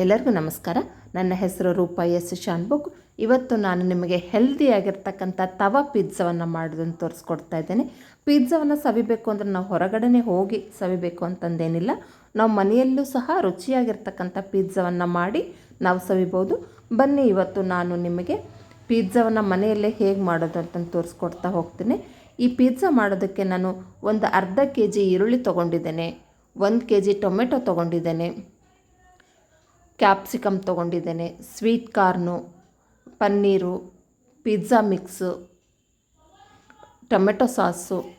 ಎಲ್ಲರಿಗೂ ನಮಸ್ಕಾರ. ನನ್ನ ಹೆಸರು ರೂಪ ಎಸ್ ಶಾನ್ಬುಕ್. ಇವತ್ತು ನಾನು ನಿಮಗೆ ಹೆಲ್ದಿಯಾಗಿರ್ತಕ್ಕಂಥ ತವ ಪಿಜ್ಜಾವನ್ನು ಮಾಡೋದನ್ನು ತೋರಿಸ್ಕೊಡ್ತಾ ಇದ್ದೇನೆ. ಪಿಜ್ಜಾವನ್ನು ಸವಿಬೇಕು ಅಂದರೆ ನಾವು ಹೊರಗಡೆನೇ ಹೋಗಿ ಸವಿಬೇಕು ಅಂತಂದೇನಿಲ್ಲ. ನಾವು ಮನೆಯಲ್ಲೂ ಸಹ ರುಚಿಯಾಗಿರ್ತಕ್ಕಂಥ ಪಿಜ್ಜಾವನ್ನು ಮಾಡಿ ನಾವು ಸವಿಬೋದು. ಬನ್ನಿ, ಇವತ್ತು ನಾನು ನಿಮಗೆ ಪಿಜ್ಜಾವನ್ನು ಮನೆಯಲ್ಲೇ ಹೇಗೆ ಮಾಡೋದು ಅಂತ ತೋರಿಸ್ಕೊಡ್ತಾ ಹೋಗ್ತೀನಿ. ಈ ಪಿಜ್ಜಾ ಮಾಡೋದಕ್ಕೆ ನಾನು ಒಂದು ಅರ್ಧ ಕೆ ಜಿ ಈರುಳ್ಳಿ ತೊಗೊಂಡಿದ್ದೇನೆ. ಒಂದು ಕೆ ಜಿ ಟೊಮೆಟೊ ತೊಗೊಂಡಿದ್ದೇನೆ. Capsicum ತೊಗೊಂಡಿದ್ದೇನೆ. Sweet corn, paneer, pizza mix, tomato sauce,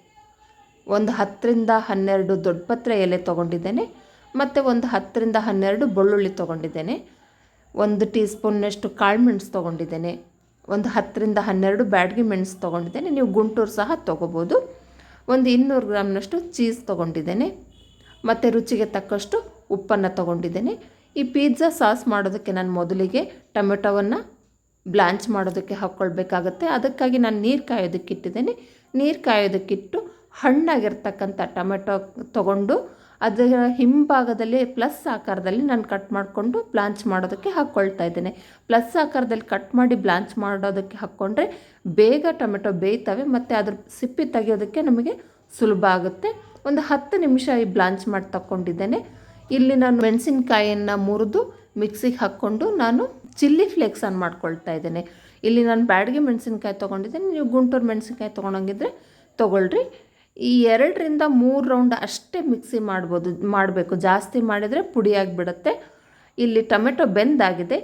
ಒಂದು ಹತ್ತರಿಂದ ಹನ್ನೆರಡು ದೊಡ್ಡಪತ್ರೆ ಎಲೆ ತೊಗೊಂಡಿದ್ದೇನೆ. ಮತ್ತು ಒಂದು ಹತ್ತರಿಂದ ಹನ್ನೆರಡು ಬೆಳ್ಳುಳ್ಳಿ ತೊಗೊಂಡಿದ್ದೇನೆ. ಒಂದು ಟೀ ಸ್ಪೂನ್ನಷ್ಟು ಕಾಳು ಮೆಣಸು ತೊಗೊಂಡಿದ್ದೇನೆ. ಒಂದು ಹತ್ತರಿಂದ ಹನ್ನೆರಡು ಬ್ಯಾಡ್ಗೆ ಮೆಣಸು ತೊಗೊಂಡಿದ್ದೇನೆ. ನೀವು ಗುಂಟೂರು ಸಹ ತೊಗೋಬೋದು. ಒಂದು ಇನ್ನೂರು ಗ್ರಾಮ್ನಷ್ಟು ಚೀಸ್ ತೊಗೊಂಡಿದ್ದೇನೆ. ಮತ್ತು ರುಚಿಗೆ ತಕ್ಕಷ್ಟು ಉಪ್ಪನ್ನು ತೊಗೊಂಡಿದ್ದೇನೆ. ಈ ಪಿಜ್ಜಾ ಸಾಸ್ ಮಾಡೋದಕ್ಕೆ ನಾನು ಮೊದಲಿಗೆ ಟೊಮೆಟೊವನ್ನು ಬ್ಲಾಂಚ್ ಮಾಡೋದಕ್ಕೆ ಹಾಕ್ಕೊಳ್ಬೇಕಾಗತ್ತೆ. ಅದಕ್ಕಾಗಿ ನಾನು ನೀರು ಕಾಯೋದಕ್ಕಿಟ್ಟಿದ್ದೇನೆ ನೀರು ಕಾಯೋದಕ್ಕಿಟ್ಟು ಹಣ್ಣಾಗಿರ್ತಕ್ಕಂಥ ಟೊಮೆಟೊ ತಗೊಂಡು ಅದರ ಹಿಂಭಾಗದಲ್ಲಿ ಪ್ಲಸ್ ಆಕಾರದಲ್ಲಿ ನಾನು ಕಟ್ ಮಾಡಿಕೊಂಡು ಬ್ಲಾಂಚ್ ಮಾಡೋದಕ್ಕೆ ಹಾಕ್ಕೊಳ್ತಾ ಇದ್ದೇನೆ. ಪ್ಲಸ್ ಆಕಾರದಲ್ಲಿ ಕಟ್ ಮಾಡಿ ಬ್ಲಾಂಚ್ ಮಾಡೋದಕ್ಕೆ ಹಾಕ್ಕೊಂಡ್ರೆ ಬೇಗ ಟೊಮೆಟೊ ಬೇಯ್ತವೆ, ಮತ್ತು ಅದ್ರ ಸಿಪ್ಪೆ ತೆಗೆಯೋದಕ್ಕೆ ನಮಗೆ ಸುಲಭ ಆಗುತ್ತೆ. ಒಂದು ಹತ್ತು ನಿಮಿಷ ಈ ಬ್ಲಾಂಚ್ ಮಾಡಿ ತಗೊಂಡಿದ್ದೇನೆ ಇಲ್ಲಿ ನಾನು ಮೆಣಸಿನ್ಕಾಯಿಯನ್ನು ಮುರಿದು ಮಿಕ್ಸಿಗೆ ಹಾಕ್ಕೊಂಡು ನಾನು ಚಿಲ್ಲಿ ಫ್ಲೇಕ್ಸನ್ನು ಮಾಡ್ಕೊಳ್ತಾ ಇದ್ದೇನೆ. ಇಲ್ಲಿ ನಾನು ಬ್ಯಾಡಿಗೆ ಮೆಣಸಿನ್ಕಾಯಿ ತೊಗೊಂಡಿದ್ದೇನೆ. ನೀವು ಗುಂಟೂರು ಮೆಣಸಿನ್ಕಾಯಿ ತೊಗೊಂಡಂಗಿದ್ರೆ ತೊಗೊಳ್ರಿ. ಈ ಎರಡರಿಂದ ಮೂರು ರೌಂಡ್ ಅಷ್ಟೇ ಮಿಕ್ಸಿ ಮಾಡ್ಬೋದು, ಮಾಡಬೇಕು. ಜಾಸ್ತಿ ಮಾಡಿದರೆ ಪುಡಿಯಾಗಿಬಿಡುತ್ತೆ ಇಲ್ಲಿ ಟೊಮೆಟೊ ಬೆಂದಾಗಿದೆ.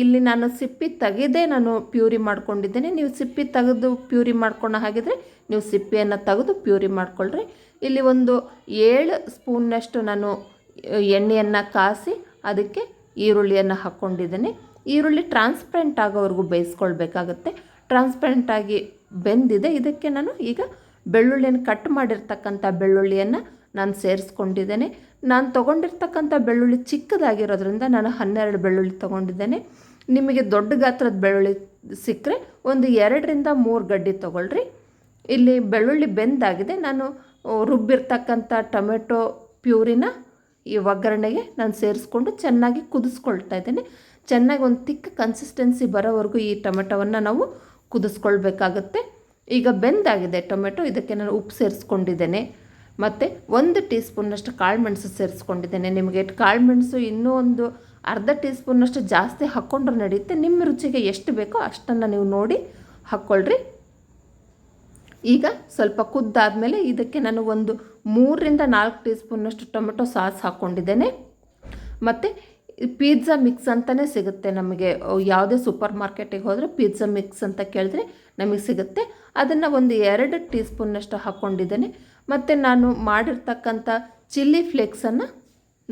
ಇಲ್ಲಿ ನಾನು ಸಿಪ್ಪಿ ತೆಗೆದೇ ನಾನು ಪ್ಯೂರಿ ಮಾಡ್ಕೊಂಡಿದ್ದೇನೆ. ನೀವು ಸಿಪ್ಪಿ ತೆಗೆದು ಪ್ಯೂರಿ ಮಾಡ್ಕೊಳ್ಳೋ ಹಾಗಿದ್ರೆ ನೀವು ಸಿಪ್ಪಿಯನ್ನು ತೆಗೆದು ಪ್ಯೂರಿ ಮಾಡ್ಕೊಳ್ರಿ. ಇಲ್ಲಿ ಒಂದು ಏಳು ಸ್ಪೂನ್ನಷ್ಟು ನಾನು ಎಣ್ಣೆಯನ್ನು ಕಾಸಿ ಅದಕ್ಕೆ ಈರುಳ್ಳಿಯನ್ನು ಹಾಕ್ಕೊಂಡಿದ್ದೀನಿ. ಈರುಳ್ಳಿ ಟ್ರಾನ್ಸ್ಪರೆಂಟ್ ಆಗೋವರೆಗೂ ಬೇಯಿಸ್ಕೊಳ್ಬೇಕಾಗತ್ತೆ. ಟ್ರಾನ್ಸ್ಪರೆಂಟಾಗಿ ಬೆಂದಿದೆ. ಇದಕ್ಕೆ ನಾನು ಈಗ ಬೆಳ್ಳುಳ್ಳಿಯನ್ನು ಕಟ್ ಮಾಡಿರ್ತಕ್ಕಂಥ ಬೆಳ್ಳುಳ್ಳಿಯನ್ನು ನಾನು ಸೇರಿಸ್ಕೊಂಡಿದ್ದೇನೆ. ನಾನು ತೊಗೊಂಡಿರ್ತಕ್ಕಂಥ ಬೆಳ್ಳುಳ್ಳಿ ಚಿಕ್ಕದಾಗಿರೋದ್ರಿಂದ ನಾನು ಹನ್ನೆರಡು ಬೆಳ್ಳುಳ್ಳಿ ತೊಗೊಂಡಿದ್ದೇನೆ. ನಿಮಗೆ ದೊಡ್ಡ ಗಾತ್ರದ ಬೆಳ್ಳುಳ್ಳಿ ಸಿಕ್ಕರೆ ಒಂದು ಎರಡರಿಂದ ಮೂರು ಗಡ್ಡೆ ತೊಗೊಳ್ರಿ. ಇಲ್ಲಿ ಬೆಳ್ಳುಳ್ಳಿ ಬೆಂದಾಗಿದೆ. ನಾನು ರುಬ್ಬಿರ್ತಕ್ಕಂಥ ಟೊಮೆಟೊ ಪ್ಯೂರಿನ ಈ ಒಗ್ಗರಣೆಗೆ ನಾನು ಸೇರಿಸ್ಕೊಂಡು ಚೆನ್ನಾಗಿ ಕುದಿಸ್ಕೊಳ್ತಾ ಇದ್ದೇನೆ. ಚೆನ್ನಾಗಿ ಒಂದು ತಿಕ್ಕ ಕನ್ಸಿಸ್ಟೆನ್ಸಿ ಬರೋವರೆಗೂ ಈ ಟೊಮೆಟೊವನ್ನು ನಾವು ಕುದಿಸ್ಕೊಳ್ಬೇಕಾಗತ್ತೆ. ಈಗ ಬೆಂದಾಗಿದೆ ಟೊಮೆಟೊ, ಇದಕ್ಕೆ ನಾನು ಉಪ್ಪು ಸೇರಿಸ್ಕೊಂಡಿದ್ದೇನೆ. ಮತ್ತು ಒಂದು ಟೀ ಸ್ಪೂನ್ನಷ್ಟು ಕಾಳುಮೆಣಸು ಸೇರಿಸ್ಕೊಂಡಿದ್ದೇನೆ. ನಿಮಗೆ ಕಾಳುಮೆಣಸು ಇನ್ನೂ ಒಂದು ಅರ್ಧ ಟೀ ಸ್ಪೂನ್ನಷ್ಟು ಜಾಸ್ತಿ ಹಾಕ್ಕೊಂಡ್ರೆ ನಡೆಯುತ್ತೆ ನಿಮ್ಮ ರುಚಿಗೆ ಎಷ್ಟು ಬೇಕೋ ಅಷ್ಟನ್ನು ನೀವು ನೋಡಿ ಹಾಕ್ಕೊಳ್ರಿ ಈಗ ಸ್ವಲ್ಪ ಕುದ್ದಾದಮೇಲೆ ಇದಕ್ಕೆ ನಾನು ಒಂದು ಮೂರರಿಂದ ನಾಲ್ಕು ಟೀ ಸ್ಪೂನಷ್ಟು ಟೊಮೆಟೊ ಸಾಸ್ ಹಾಕ್ಕೊಂಡಿದ್ದೇನೆ. ಮತ್ತು ಪಿಜ್ಜಾ ಮಿಕ್ಸ್ ಅಂತಲೇ ಸಿಗುತ್ತೆ ನಮಗೆ. ಯಾವುದೇ ಸೂಪರ್ ಮಾರ್ಕೆಟಿಗೆ ಹೋದರೆ ಪಿಜ್ಜಾ ಮಿಕ್ಸ್ ಅಂತ ಕೇಳಿದ್ರೆ ನಮಗೆ ಸಿಗುತ್ತೆ. ಅದನ್ನು ಒಂದು ಎರಡು ಟೀ ಸ್ಪೂನ್ನಷ್ಟು ಹಾಕ್ಕೊಂಡಿದ್ದೇನೆ. ಮತ್ತು ನಾನು ಮಾಡಿರ್ತಕ್ಕಂಥ ಚಿಲ್ಲಿ ಫ್ಲೇಕ್ಸನ್ನು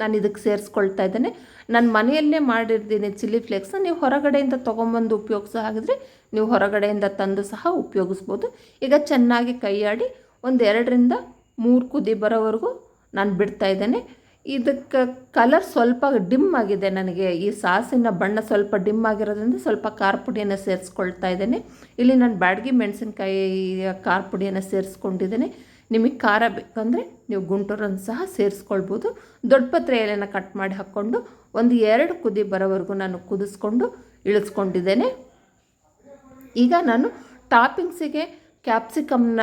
ನಾನು ಇದಕ್ಕೆ ಸೇರಿಸ್ಕೊಳ್ತಾ ಇದ್ದೇನೆ. ನಾನು ಮನೆಯಲ್ಲೇ ಮಾಡಿರ್ತೀನಿ ಚಿಲ್ಲಿ ಫ್ಲೇಕ್ಸ್ನ ನೀವು ಹೊರಗಡೆಯಿಂದ ತೊಗೊಂಬಂದು ಉಪಯೋಗಿಸೋ ಹಾಗಿದ್ರೆ ನೀವು ಹೊರಗಡೆಯಿಂದ ತಂದು ಸಹ ಉಪಯೋಗಿಸ್ಬೋದು. ಈಗ ಚೆನ್ನಾಗಿ ಕೈಯಾಡಿ ಒಂದು ಎರಡರಿಂದ ಮೂರು ಕುದಿ ಬರೋವರೆಗೂ ನಾನು ಬಿಡ್ತಾ ಇದ್ದೇನೆ. ಇದಕ್ಕೆ ಕಲರ್ ಸ್ವಲ್ಪ ಡಿಮ್ ಆಗಿದೆ ನನಗೆ. ಈ ಸಾಸಿನ ಬಣ್ಣ ಸ್ವಲ್ಪ ಡಿಮ್ ಆಗಿರೋದ್ರಿಂದ ಸ್ವಲ್ಪ ಖಾರ ಪುಡಿಯನ್ನು ಸೇರಿಸ್ಕೊಳ್ತಾ ಇದ್ದೇನೆ. ಇಲ್ಲಿ ನಾನು ಬ್ಯಾಡಗಿ ಮೆಣಸಿನ್ಕಾಯಿಯ ಖಾರ ಪುಡಿಯನ್ನು ಸೇರಿಸ್ಕೊಂಡಿದ್ದೇನೆ. ನಿಮಗೆ ಖಾರ ಬೇಕಂದರೆ ನೀವು ಗುಂಟೂರನ್ನು ಸಹ ಸೇರಿಸ್ಕೊಳ್ಬೋದು. ದೊಡ್ಡ ಪತ್ರೆ ಎಲೆನ ಕಟ್ ಮಾಡಿ ಹಾಕ್ಕೊಂಡು ಒಂದು ಎರಡು ಕುದಿ ಬರೋವರೆಗೂ ನಾನು ಕುದಿಸ್ಕೊಂಡು ಇಳಿಸ್ಕೊಂಡಿದ್ದೇನೆ. ಈಗ ನಾನು ಟಾಪಿಂಗ್ಸಿಗೆ ಕ್ಯಾಪ್ಸಿಕಮ್ನ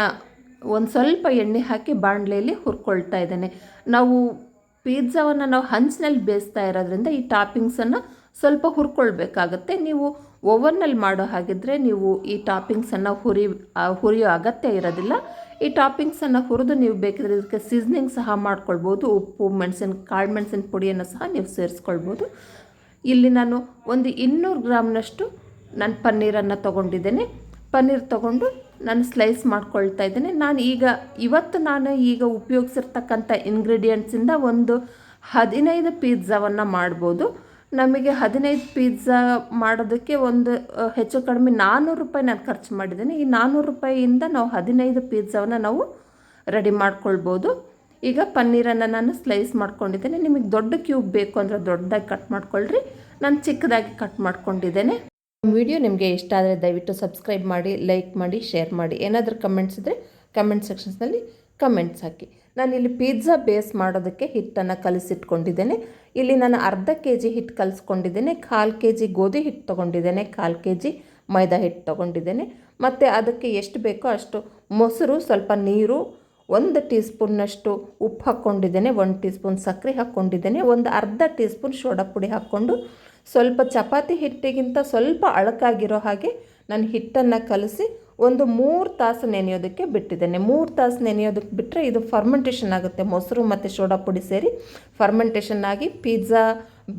ಒಂದು ಸ್ವಲ್ಪ ಎಣ್ಣೆ ಹಾಕಿ ಬಾಣಲೆಯಲ್ಲಿ ಹುರ್ಕೊಳ್ತಾ ಇದ್ದೇನೆ. ನಾವು ಪಿಜ್ಜಾವನ್ನು ನಾವು ಹಂಚಿನಲ್ಲಿ ಬೇಯಿಸ್ತಾ ಇರೋದ್ರಿಂದ ಈ ಟಾಪಿಂಗ್ಸನ್ನು ಸ್ವಲ್ಪ ಹುರ್ಕೊಳ್ಬೇಕಾಗತ್ತೆ. ನೀವು ಓವನ್ನಲ್ಲಿ ಮಾಡೋ ಹಾಗಿದ್ರೆ ನೀವು ಈ ಟಾಪಿಂಗ್ಸನ್ನು ಹುರಿ ಹುರಿಯೋ ಅಗತ್ಯ ಇರೋದಿಲ್ಲ. ಈ ಟಾಪಿಂಗ್ಸನ್ನು ಹುರಿದು ನೀವು ಬೇಕಿದ್ರೆ ಇದಕ್ಕೆ ಸೀಸ್ನಿಂಗ್ ಸಹ ಮಾಡ್ಕೊಳ್ಬೋದು. ಉಪ್ಪು, ಮೆಣಸಿನ, ಕಾಳು ಮೆಣಸಿನ ಪುಡಿಯನ್ನು ಸಹ ನೀವು ಸೇರಿಸ್ಕೊಳ್ಬೋದು. ಇಲ್ಲಿ ನಾನು ಒಂದು ಇನ್ನೂರು ಗ್ರಾಮ್ನಷ್ಟು ನಾನು ಪನ್ನೀರನ್ನು ತೊಗೊಂಡಿದ್ದೇನೆ. ಪನ್ನೀರ್ ತೊಗೊಂಡು ನಾನು ಸ್ಲೈಸ್ ಮಾಡ್ಕೊಳ್ತಾ ಇದ್ದೇನೆ. ನಾನು ಈಗ ಇವತ್ತು ನಾನು ಈಗ ಉಪಯೋಗಿಸಿರ್ತಕ್ಕಂಥ ಇಂಗ್ರೀಡಿಯೆಂಟ್ಸಿಂದ ಒಂದು ಹದಿನೈದು ಪಿಜ್ಜಾವನ್ನು ಮಾಡ್ಬೋದು. ನಮಗೆ ಹದಿನೈದು ಪಿಜ್ಜಾ ಮಾಡೋದಕ್ಕೆ ಒಂದು ಹೆಚ್ಚು ಕಡಿಮೆ ನಾನ್ನೂರು ರೂಪಾಯಿ ನಾನು ಖರ್ಚು ಮಾಡಿದ್ದೀನಿ. ಈ ನಾನ್ನೂರು ರೂಪಾಯಿಯಿಂದ ನಾವು ಹದಿನೈದು ಪಿಜ್ಜಾವನ್ನು ನಾವು ರೆಡಿ ಮಾಡ್ಕೊಳ್ಬೋದು. ಈಗ ಪನ್ನೀರನ್ನು ನಾನು ಸ್ಲೈಸ್ ಮಾಡ್ಕೊಂಡಿದ್ದೇನೆ. ನಿಮಗೆ ದೊಡ್ಡ ಕ್ಯೂಬ್ ಬೇಕು ಅಂದರೆ ದೊಡ್ಡದಾಗಿ ಕಟ್ ಮಾಡ್ಕೊಳ್ರಿ. ನಾನು ಚಿಕ್ಕದಾಗಿ ಕಟ್ ಮಾಡ್ಕೊಂಡಿದ್ದೇನೆ. ವಿಡಿಯೋ ನಿಮಗೆ ಇಷ್ಟ ಆದರೆ ದಯವಿಟ್ಟು ಸಬ್ಸ್ಕ್ರೈಬ್ ಮಾಡಿ, ಲೈಕ್ ಮಾಡಿ, ಶೇರ್ ಮಾಡಿ. ಏನಾದರೂ ಕಮೆಂಟ್ಸ್ ಇದ್ದರೆ ಕಮೆಂಟ್ ಸೆಕ್ಷನ್ಸ್ನಲ್ಲಿ ಕಮೆಂಟ್ಸ್ ಹಾಕಿ. ನಾನು ಇಲ್ಲಿ ಪಿಜ್ಜಾ ಬೇಸ್ ಮಾಡೋದಕ್ಕೆ ಹಿಟ್ಟನ್ನು ಕಲಿಸಿಟ್ಕೊಂಡಿದ್ದೇನೆ. ಇಲ್ಲಿ ನಾನು ಅರ್ಧ ಕೆ ಜಿ ಹಿಟ್ಟು ಕಲಿಸ್ಕೊಂಡಿದ್ದೇನೆ. ಕಾಲು ಕೆ ಜಿ ಗೋಧಿ ಹಿಟ್ಟು ತೊಗೊಂಡಿದ್ದೇನೆ. ಕಾಲು ಕೆ ಜಿ ಮೈದಾ ಹಿಟ್ಟು ತೊಗೊಂಡಿದ್ದೇನೆ. ಮತ್ತು ಅದಕ್ಕೆ ಎಷ್ಟು ಬೇಕೋ ಅಷ್ಟು ಮೊಸರು, ಸ್ವಲ್ಪ ನೀರು, ಒಂದು ಟೀ ಸ್ಪೂನ್ನಷ್ಟು ಉಪ್ಪು ಹಾಕ್ಕೊಂಡಿದ್ದೇನೆ. ಒಂದು ಟೀ ಸ್ಪೂನ್ ಸಕ್ಕರೆ ಹಾಕ್ಕೊಂಡಿದ್ದೇನೆ. ಒಂದು ಅರ್ಧ ಟೀ ಸ್ಪೂನ್ ಸೋಡಾ ಪುಡಿ ಹಾಕ್ಕೊಂಡು ಸ್ವಲ್ಪ ಚಪಾತಿ ಹಿಟ್ಟಿಗಿಂತ ಸ್ವಲ್ಪ ಅಳಕಾಗಿರೋ ಹಾಗೆ ನಾನು ಹಿಟ್ಟನ್ನು ಕಲಸಿ ಒಂದು ಮೂರು ತಾಸು ನೆನೆಯೋದಕ್ಕೆ ಬಿಟ್ಟಿದ್ದೇನೆ. ಮೂರು ತಾಸು ನೆನೆಯೋದಕ್ಕೆ ಬಿಟ್ಟರೆ ಇದು ಫರ್ಮೆಂಟೇಷನ್ ಆಗುತ್ತೆ. ಮೊಸರು ಮತ್ತು ಸೋಡಾ ಪುಡಿ ಸೇರಿ ಫರ್ಮೆಂಟೇಷನ್ ಆಗಿ ಪಿಜ್ಜಾ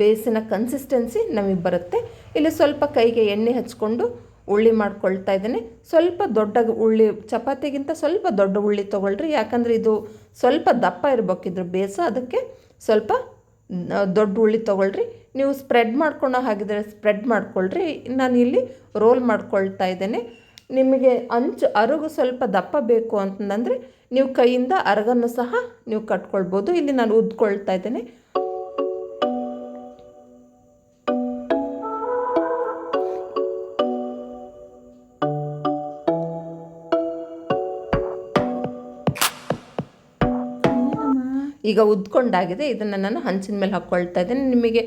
ಬೇಸಿನ ಕನ್ಸಿಸ್ಟೆನ್ಸಿ ನಮಗೆ ಬರುತ್ತೆ. ಇಲ್ಲಿ ಸ್ವಲ್ಪ ಕೈಗೆ ಎಣ್ಣೆ ಹಚ್ಕೊಂಡು ಉಳ್ಳಿ ಮಾಡ್ಕೊಳ್ತಾ ಇದ್ದೇನೆ. ಸ್ವಲ್ಪ ದೊಡ್ಡ ಉಳ್ಳಿ, ಚಪಾತಿಗಿಂತ ಸ್ವಲ್ಪ ದೊಡ್ಡ ಉಳ್ಳಿ ತೊಗೊಳ್ರಿ. ಯಾಕಂದರೆ ಇದು ಸ್ವಲ್ಪ ದಪ್ಪ ಇರಬೇಕಿದ್ರು ಬೇಸ. ಅದಕ್ಕೆ ಸ್ವಲ್ಪ ದೊಡ್ಡ ಉಳ್ಳಿ ತೊಗೊಳ್ರಿ. ನೀವು ಸ್ಪ್ರೆಡ್ ಮಾಡ್ಕೊಳೋ ಹಾಗಿದ್ರೆ ಸ್ಪ್ರೆಡ್ ಮಾಡ್ಕೊಳ್ರಿ. ನಾನು ಇಲ್ಲಿ ರೋಲ್ ಮಾಡ್ಕೊಳ್ತಾ ಇದ್ದೇನೆ. ನಿಮಗೆ ಅಂಚು ಅರುಗು ಸ್ವಲ್ಪ ದಪ್ಪ ಬೇಕು ಅಂತಂದರೆ ನೀವು ಕೈಯಿಂದ ಅರಗನ್ನು ಸಹ ನೀವು ಕಟ್ಕೊಳ್ಬೋದು. ಇಲ್ಲಿ ನಾನು ಉದ್ಕೊಳ್ತಾ ಇದ್ದೇನೆ. ಈಗ ಉದ್ಕೊಂಡಾಗಿದೆ. ಇದನ್ನು ನಾನು ಹಂಚಿನ ಮೇಲೆ ಹಾಕ್ಕೊಳ್ತಾ ಇದ್ದೇನೆ. ನಿಮಗೆ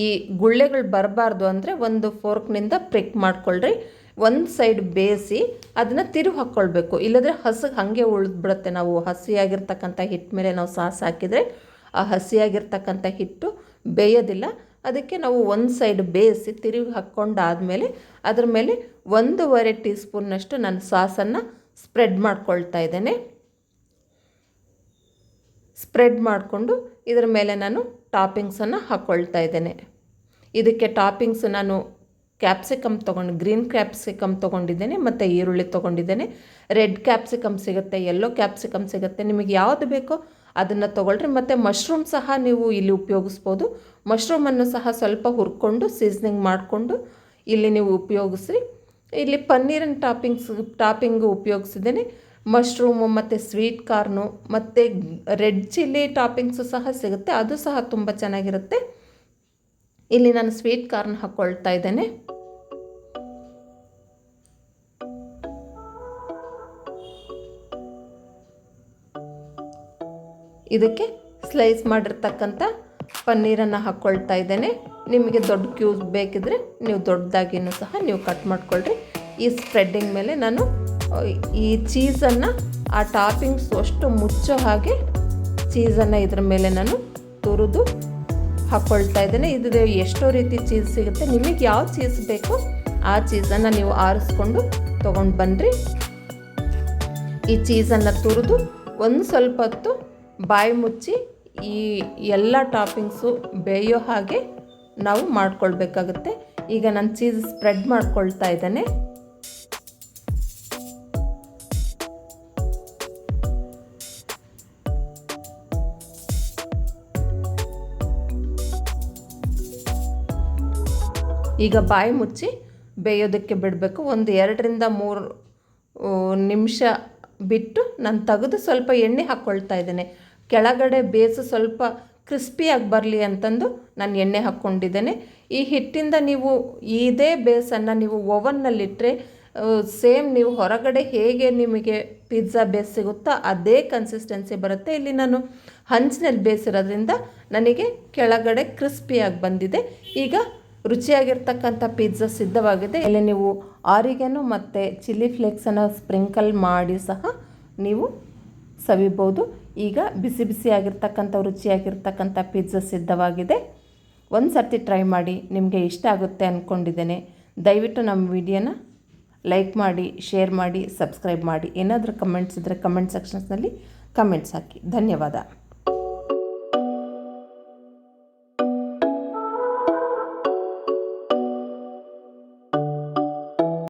ಈ ಗುಳ್ಳೆಗಳು ಬರಬಾರ್ದು ಅಂದರೆ ಒಂದು ಫೋರ್ಕ್ನಿಂದ ಪ್ರಿಕ್ ಮಾಡ್ಕೊಳ್ರಿ. ಒಂದು ಸೈಡ್ ಬೇಯಿಸಿ ಅದನ್ನು ತಿರು ಹಾಕ್ಕೊಳ್ಬೇಕು ಇಲ್ಲದ್ರೆ ಹಸಿಗೆ ಹಾಗೆ ಉಳಿದ್ಬಿಡುತ್ತೆ. ನಾವು ಹಸಿಯಾಗಿರ್ತಕ್ಕಂಥ ಹಿಟ್ಟು ಮೇಲೆ ನಾವು ಸಾಸ್ ಹಾಕಿದರೆ ಆ ಹಸಿಯಾಗಿರ್ತಕ್ಕಂಥ ಹಿಟ್ಟು ಬೇಯೋದಿಲ್ಲ. ಅದಕ್ಕೆ ನಾವು ಒಂದು ಸೈಡ್ ಬೇಯಿಸಿ ತಿರುಗಿ ಹಾಕ್ಕೊಂಡಾದಮೇಲೆ ಅದ್ರ ಮೇಲೆ ಒಂದೂವರೆ ಟೀ ಸ್ಪೂನ್ನಷ್ಟು ನಾನು ಸಾಸನ್ನು ಸ್ಪ್ರೆಡ್ ಮಾಡ್ಕೊಳ್ತಾ ಇದ್ದೇನೆ. ಸ್ಪ್ರೆಡ್ ಮಾಡಿಕೊಂಡು ಇದರ ಮೇಲೆ ನಾನು ಟಾಪಿಂಗ್ಸನ್ನು ಹಾಕ್ಕೊಳ್ತಾ ಇದ್ದೇನೆ. ಇದಕ್ಕೆ ಟಾಪಿಂಗ್ಸ್ ನಾನು ಕ್ಯಾಪ್ಸಿಕಮ್ ತೊಗೊಂಡು, ಗ್ರೀನ್ ಕ್ಯಾಪ್ಸಿಕಮ್ ತೊಗೊಂಡಿದ್ದೇನೆ, ಮತ್ತು ಈರುಳ್ಳಿ ತೊಗೊಂಡಿದ್ದೇನೆ. ರೆಡ್ ಕ್ಯಾಪ್ಸಿಕಮ್ ಸಿಗುತ್ತೆ, ಯೆಲ್ಲೋ ಕ್ಯಾಪ್ಸಿಕಮ್ ಸಿಗುತ್ತೆ. ನಿಮಗೆ ಯಾವುದು ಬೇಕೋ ಅದನ್ನು ತೊಗೊಳ್ರಿ. ಮತ್ತು ಮಶ್ರೂಮ್ ಸಹ ನೀವು ಇಲ್ಲಿ ಉಪಯೋಗಿಸ್ಬೋದು. ಮಶ್ರೂಮನ್ನು ಸಹ ಸ್ವಲ್ಪ ಹುರ್ಕೊಂಡು, ಸೀಸ್ನಿಂಗ್ ಮಾಡಿಕೊಂಡು ಇಲ್ಲಿ ನೀವು ಉಪಯೋಗಿಸ್ರಿ. ಇಲ್ಲಿ ಪನ್ನೀರಿನ ಟಾಪಿಂಗ್ಸ್, ಟಾಪಿಂಗು ಉಪಯೋಗಿಸಿದ್ದೇನೆ. ಮಶ್ರೂಮು ಮತ್ತು ಸ್ವೀಟ್ ಕಾರ್ನು, ಮತ್ತು ರೆಡ್ ಚಿಲ್ಲಿ ಟಾಪಿಂಗ್ಸು ಸಹ ಸಿಗುತ್ತೆ. ಅದು ಸಹ ತುಂಬ ಚೆನ್ನಾಗಿರುತ್ತೆ. ಇಲ್ಲಿ ನಾನು ಸ್ವೀಟ್ ಕಾರ್ನ್ ಹಾಕ್ಕೊಳ್ತಾ ಇದ್ದೇನೆ. ಇದಕ್ಕೆ ಸ್ಲೈಸ್ ಮಾಡಿರ್ತಕ್ಕಂಥ ಪನ್ನೀರನ್ನು ಹಾಕ್ಕೊಳ್ತಾ ಇದ್ದೇನೆ. ನಿಮಗೆ ದೊಡ್ಡ ಕ್ಯೂಬ್ ಬೇಕಿದ್ರೆ ನೀವು ದೊಡ್ಡದಾಗಿನೂ ಸಹ ನೀವು ಕಟ್ ಮಾಡ್ಕೊಳ್ರಿ. ಈ ಸ್ಪ್ರೆಡ್ಡಿಂಗ್ ಮೇಲೆ ನಾನು ಈ ಚೀಸನ್ನು, ಆ ಟಾಪಿಂಗ್ಸ್ ಅಷ್ಟು ಮುಚ್ಚೋ ಹಾಗೆ ಚೀಸನ್ನು ಇದ್ರ ಮೇಲೆ ನಾನು ತುರಿದು ಹಾಕ್ಕೊಳ್ತಾ ಇದ್ದೇನೆ. ಇದು ಎಷ್ಟೋ ರೀತಿ ಚೀಸ್ ಸಿಗುತ್ತೆ. ನಿಮಗೆ ಯಾವ ಚೀಸ್ ಬೇಕೋ ಆ ಚೀಸನ್ನು ನೀವು ಆರಿಸ್ಕೊಂಡು ತೊಗೊಂಡು ಬನ್ನಿರಿ ಈ ಚೀಸನ್ನು ತುರಿದು ಒಂದು ಸ್ವಲ್ಪ ಹೊತ್ತು ಬಾಯಿ ಮುಚ್ಚಿ ಈ ಎಲ್ಲ ಟಾಪಿಂಗ್ಸು ಬೇಯೋ ಹಾಗೆ ನಾವು ಮಾಡ್ಕೊಳ್ಬೇಕಾಗುತ್ತೆ. ಈಗ ನಾನು ಚೀಸ್ ಸ್ಪ್ರೆಡ್ ಮಾಡ್ಕೊಳ್ತಾ ಇದ್ದೇನೆ. ಈಗ ಬಾಯಿ ಮುಚ್ಚಿ ಬೇಯೋದಕ್ಕೆ ಬಿಡಬೇಕು. ಒಂದು ಎರಡರಿಂದ ಮೂರು ನಿಮಿಷ ಬಿಟ್ಟು ನಾನು ತೆಗೆದು ಸ್ವಲ್ಪ ಎಣ್ಣೆ ಹಾಕ್ಕೊಳ್ತಾ ಇದ್ದೇನೆ. ಕೆಳಗಡೆ ಬೇಸು ಸ್ವಲ್ಪ ಕ್ರಿಸ್ಪಿಯಾಗಿ ಬರಲಿ ಅಂತಂದು ನಾನು ಎಣ್ಣೆ ಹಾಕ್ಕೊಂಡಿದ್ದೇನೆ ಈ ಹಿಟ್ಟಿಂದ ನೀವು ಇದೇ ಬೇಸನ್ನು ನೀವು ಓವನ್ನಲ್ಲಿಟ್ಟರೆ ಸೇಮ್ ನೀವು ಹೊರಗಡೆ ಹೇಗೆ ನಿಮಗೆ ಪಿಜ್ಜಾ ಬೇಸ್ ಸಿಗುತ್ತೋ ಅದೇ ಕನ್ಸಿಸ್ಟೆನ್ಸಿ ಬರುತ್ತೆ. ಇಲ್ಲಿ ನಾನು ಹಂಚಿನಲ್ಲಿ ಬೇಯಿಸಿರೋದ್ರಿಂದ ನನಗೆ ಕೆಳಗಡೆ ಕ್ರಿಸ್ಪಿಯಾಗಿ ಬಂದಿದೆ. ಈಗ ರುಚಿಯಾಗಿರ್ತಕ್ಕಂಥ ಪಿಜ್ಜಾ ಸಿದ್ಧವಾಗಿದೆ. ಇಲ್ಲಿ ನೀವು ಆರಿಗೆನು ಮತ್ತು ಚಿಲ್ಲಿ ಫ್ಲೇಕ್ಸನ್ನು ಸ್ಪ್ರಿಂಕಲ್ ಮಾಡಿ ಸಹ ನೀವು ಸವಿಬೋದು ಈಗ ಬಿಸಿ ಬಿಸಿಯಾಗಿರ್ತಕ್ಕಂಥ ರುಚಿಯಾಗಿರ್ತಕ್ಕಂಥ ಪಿಜ್ಜಾ ಸಿದ್ಧವಾಗಿದೆ. ಒಂದು ಸರ್ತಿ ಟ್ರೈ ಮಾಡಿ ನಿಮಗೆ ಇಷ್ಟ ಆಗುತ್ತೆ ಅಂದ್ಕೊಂಡಿದ್ದೇನೆ ದಯವಿಟ್ಟು ನಮ್ಮ ವಿಡಿಯೋನ ಲೈಕ್ ಮಾಡಿ, ಶೇರ್ ಮಾಡಿ, ಸಬ್ಸ್ಕ್ರೈಬ್ ಮಾಡಿ. ಏನಾದರೂ ಕಮೆಂಟ್ಸ್ ಇದ್ದರೆ ಕಮೆಂಟ್ ಸೆಕ್ಷನ್ಸ್ನಲ್ಲಿ ಕಮೆಂಟ್ಸ್ ಹಾಕಿ. ಧನ್ಯವಾದ.